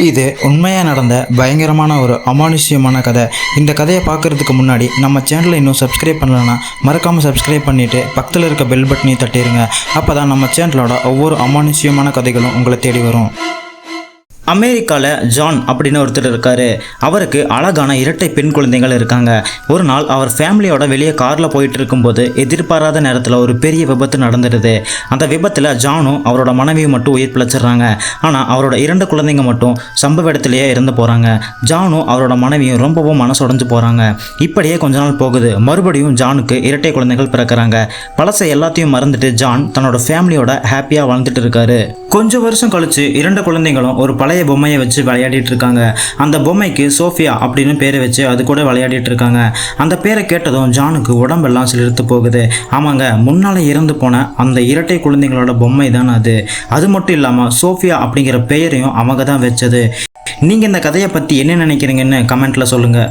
இது உண்மையாக நடந்த பயங்கரமான ஒரு அமானுஷ்யமான கதை. இந்த கதையை பார்க்குறதுக்கு முன்னாடி நம்ம சேனலை இன்னும் சப்ஸ்கிரைப் பண்ணலன்னா மறக்காமல் சப்ஸ்கிரைப் பண்ணிவிட்டு பக்கத்தில் இருக்க பெல் பட்டனையும் தட்டிடுங்க அப்போ தான் நம்ம சேனலோட ஒவ்வொரு அமானுஷ்யமான கதைகளும் உங்களை தேடி வரும். அமெரிக்காவில் ஜான் அப்படின்னு ஒருத்தர் இருக்கார். அவருக்கு அழகான இரட்டை பெண் குழந்தைகள் இருக்காங்க. ஒரு நாள் அவர் ஃபேமிலியோட வெளியே காரில் போயிட்டு இருக்கும்போது எதிர்பாராத நேரத்தில் ஒரு பெரிய விபத்து நடந்துடுது. அந்த விபத்தில் ஜானும் அவரோட மனைவியும் மட்டும் உயிர் பிழைச்சிடுறாங்க. ஆனால் அவரோட இரண்டு குழந்தைங்க மட்டும் சம்பவ இடத்துலையே இறந்து போகிறாங்க ஜானும் அவரோட மனைவியும் ரொம்பவும் மனசுடைஞ்சு போகிறாங்க இப்படியே கொஞ்ச நாள் போகுது. மறுபடியும் ஜானுக்கு இரட்டை குழந்தைகள் பிறக்கிறாங்க. பழசை எல்லாத்தையும் மறந்துட்டு ஜான் தன்னோட ஃபேமிலியோட ஹாப்பியாக வாழ்ந்துட்டு இருக்காரு. கொஞ்சம் வருஷம் கழிச்சு இரண்டு குழந்தைங்களும் ஒரு பழைய பொம்மையை வச்சு விளையாடிட்டு இருக்காங்க. அந்த பொம்மைக்கு சோஃபியா அப்படின்னு பேரை வச்சு அது கூட விளையாடிட்டு இருக்காங்க. அந்த பேரை கேட்டதும் ஜானுக்கு உடம்பெல்லாம் சிலிர்த்து போகுது. ஆமாங்க முன்னால் இறந்து போன அந்த இரட்டை குழந்தைங்களோட பொம்மை தான் அது. அது மட்டும் இல்லாமல் சோஃபியா அப்படிங்கிற பெயரையும் அவங்க தான் வச்சது. நீங்கள் இந்த கதையை பற்றி என்ன நினைக்கிறீங்கன்னு கமெண்ட்டில் சொல்லுங்கள்